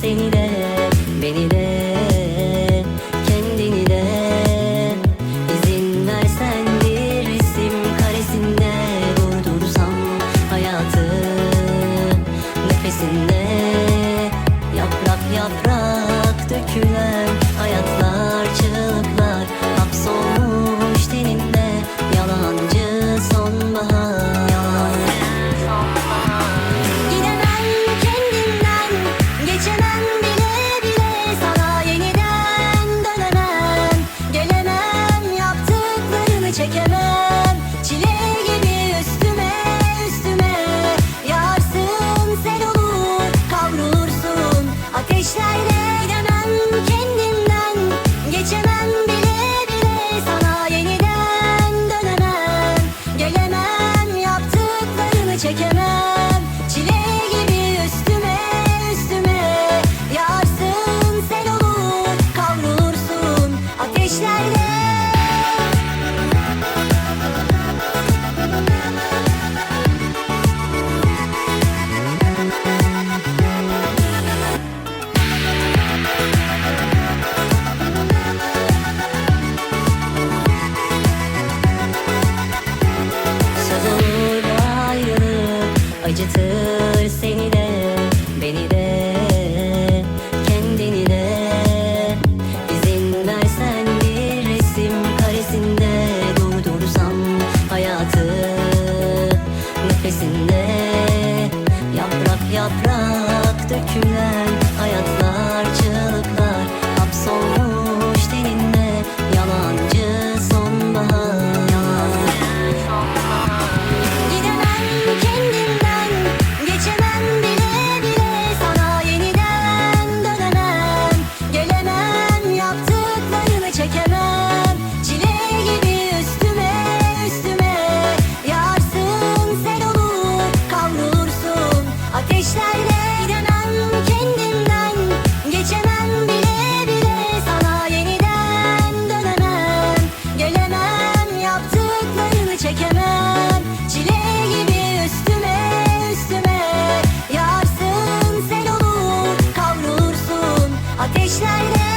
seni de beni de kendini de. İzin versen bir resim karesinde durdursam hayatı nefesinde çekemem Çile gibi üstüme üstüme. Yarsın sen olur kavrulursun. Ateşlerde gidemem kendimden Geçemem bile bile. Sana yeniden dönemem Gelemem yaptıklarını çekemem acıtır seni de beni de kendini de. İzin versen bir resim karesinde durdursam hayatı nefesinde. Yaprak yaprak dökülen hayatlar ateşlerde.